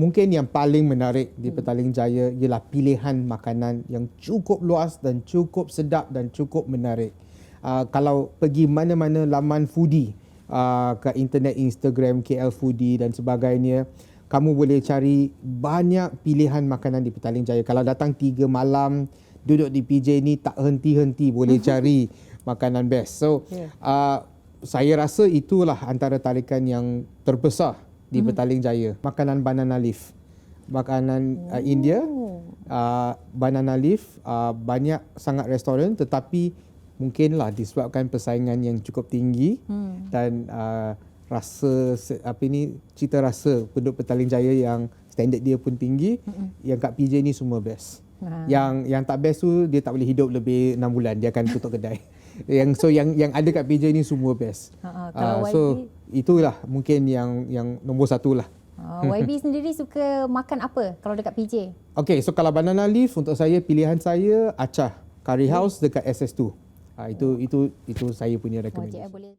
mungkin yang paling menarik di Petaling Jaya ialah pilihan makanan yang cukup luas dan cukup sedap dan cukup menarik. Uh, kalau pergi mana-mana laman foodie uh, ke internet Instagram KL Foodie dan sebagainya, kamu boleh cari banyak pilihan makanan di Petaling Jaya. Kalau datang tiga malam duduk di PJ ni tak henti-henti boleh cari makanan best. So Yeah. uh, saya rasa itulah antara tarikan yang terbesar di Mhm. Petaling Jaya. Makanan banana leaf. Makanan uh, India, Oh. uh, banana leaf, uh, banyak sangat restoran tetapi mungkinlah disebabkan persaingan yang cukup tinggi Hmm. dan uh, rasa apa ni cita rasa penduduk Petaling Jaya yang standard dia pun tinggi, yang kat PJ ni semua best. Ha. Yang yang tak best tu dia tak boleh hidup lebih 6 bulan dia akan tutup kedai. yang so yang yang ada kat PJ ni semua best. Ha, ha, kalau so itulah mungkin yang yang nombor satu lah. uh, YB sendiri suka makan apa kalau dekat PJ? Okay, so kalau banana leaf untuk saya pilihan saya acah curry house dekat SS2. Ah itu itu itu saya punya Wajib recommendation. eh boleh.